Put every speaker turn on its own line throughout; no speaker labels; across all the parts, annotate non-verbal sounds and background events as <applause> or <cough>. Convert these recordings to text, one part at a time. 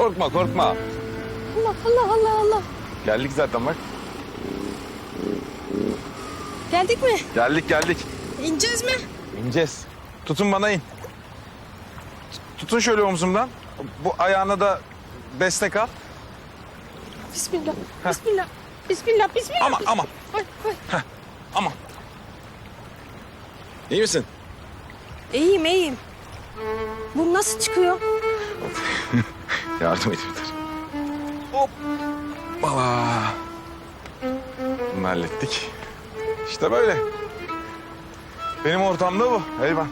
korkma korkma.
Allah Allah Allah Allah.
Geldik zaten bak.
Geldik mi?
Geldik geldik.
İneceğiz mi?
İneceğiz. Tutun bana in. Tutun şöyle omzumdan. Bu ayağına da destek al.
Bismillah. Bismillah. Bismillah. Bismillah.
Ama ama
Ay, ay.
ama. İyi misin?
İyiyim iyiyim. Bu nasıl çıkıyor? <laughs>
Yardım edeyim dur. Hop. Bala. Bunu hallettik. İşte böyle. Benim ortamda bu. Eyvah.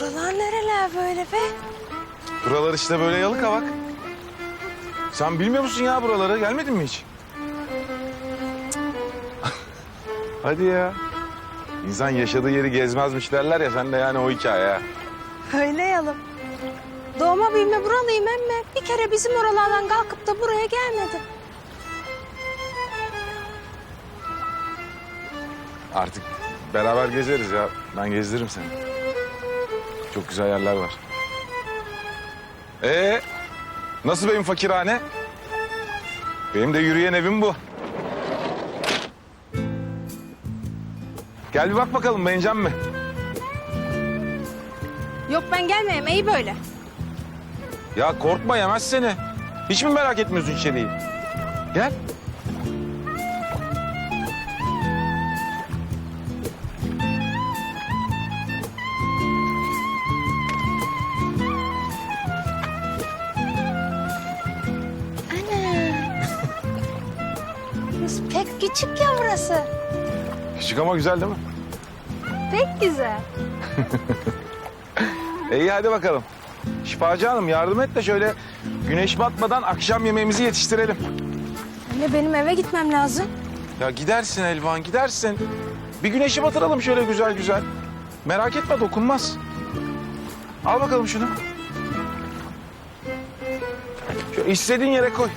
Buralar nereler böyle be?
Buralar işte böyle yalık bak. Sen bilmiyor musun ya buraları? Gelmedin mi hiç? <laughs> Hadi ya. İnsan yaşadığı yeri gezmezmiş derler ya sen de yani o hikaye. ha.
Öyle yalım. Doğma büyüme buralıyım emme. Bir kere bizim oralardan kalkıp da buraya gelmedim.
Artık beraber gezeriz ya. Ben gezdiririm seni. Çok güzel yerler var. Ee, nasıl benim fakirhane? Benim de yürüyen evim bu. Gel bir bak bakalım beğenecek mi?
Yok ben gelmeyeyim iyi böyle.
Ya korkma yemez seni. Hiç mi merak etmiyorsun içeriği? Gel.
Pek küçük ya burası.
Küçük ama güzel değil mi?
Pek güzel. <laughs>
E, İyi hadi bakalım. Şifacı Hanım yardım et de şöyle güneş batmadan akşam yemeğimizi yetiştirelim.
Anne benim eve gitmem lazım.
Ya gidersin Elvan gidersin. Bir güneşi batıralım şöyle güzel güzel. Merak etme dokunmaz. Al bakalım şunu. Şu istediğin yere koy.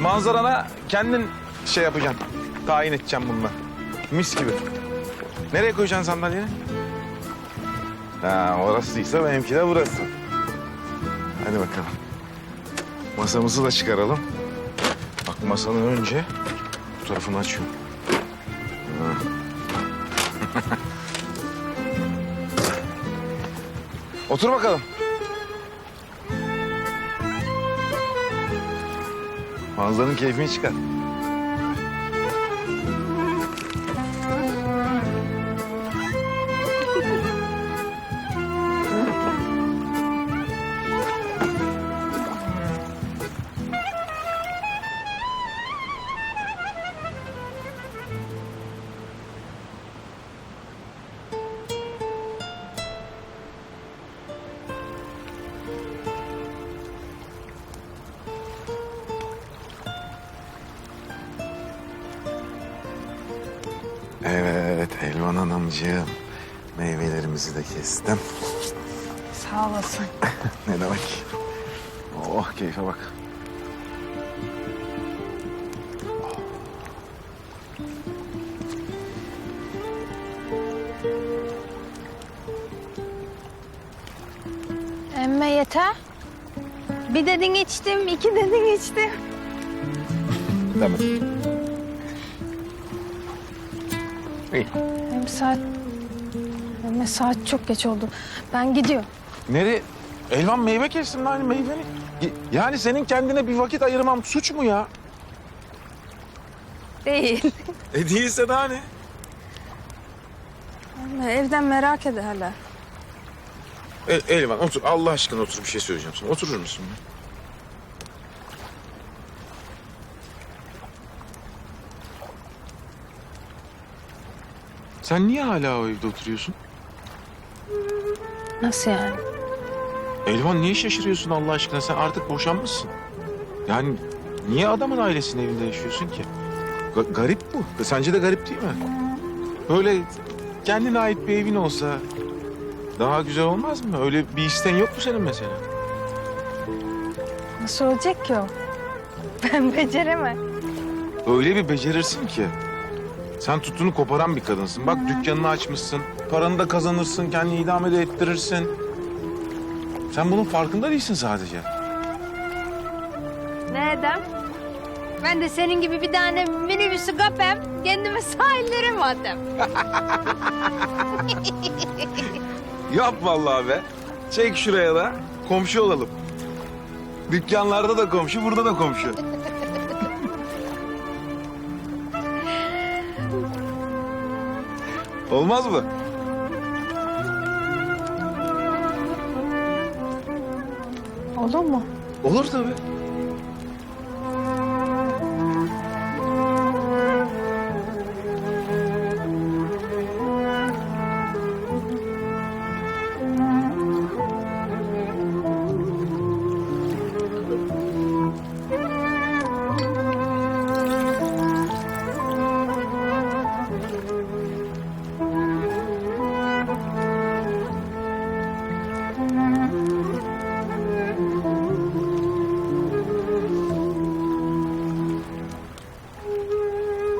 Manzarana kendin şey yapacaksın. Tayin edeceğim bununla. Mis gibi. Nereye koyacaksın sandalyeni? Ha, orasıysa benimki de burası. Hadi bakalım. Masamızı da çıkaralım. Bak masanın önce bu tarafını açıyorum. <laughs> Otur bakalım. Manzaranın keyfini çıkar. Evet Elvan Hanımcığım. Meyvelerimizi de kestim.
Sağ olasın. <laughs>
Ne demek? Oh keyfe bak.
Emme yeter. Bir dedin içtim, iki dedin içtim.
Tamam. İyi.
Hem saat... Emme saat çok geç oldu. Ben gidiyorum.
Nereye? Elvan meyve kestim lan meyveni. Yani senin kendine bir vakit ayırmam suç mu ya?
Değil.
E değilse daha ne?
Emme evden merak ederler.
E, Elvan otur Allah aşkına otur bir şey söyleyeceğim sana. Oturur musun? Sen niye hala o evde oturuyorsun?
Nasıl yani?
Elvan niye şaşırıyorsun Allah aşkına? Sen artık boşanmışsın. Yani niye adamın ailesinin evinde yaşıyorsun ki? Ga- garip bu. Sence de garip değil mi? Böyle kendine ait bir evin olsa daha güzel olmaz mı? Öyle bir isten yok mu senin mesela?
Nasıl olacak ki o? <laughs> Ben beceremem.
Öyle bir becerirsin ki. Sen tuttuğunu koparan bir kadınsın. Bak dükkanını açmışsın. Paranı da kazanırsın. Kendini idame de ettirirsin. Sen bunun farkında değilsin sadece.
Ne edem? Ben de senin gibi bir tane minibüsü kapem, kendime sahillere mi atayım? <laughs>
Yap vallahi be. Çek şuraya da komşu olalım. Dükkanlarda da komşu, burada da komşu. Olmaz mı?
Olur mu?
Olur tabii.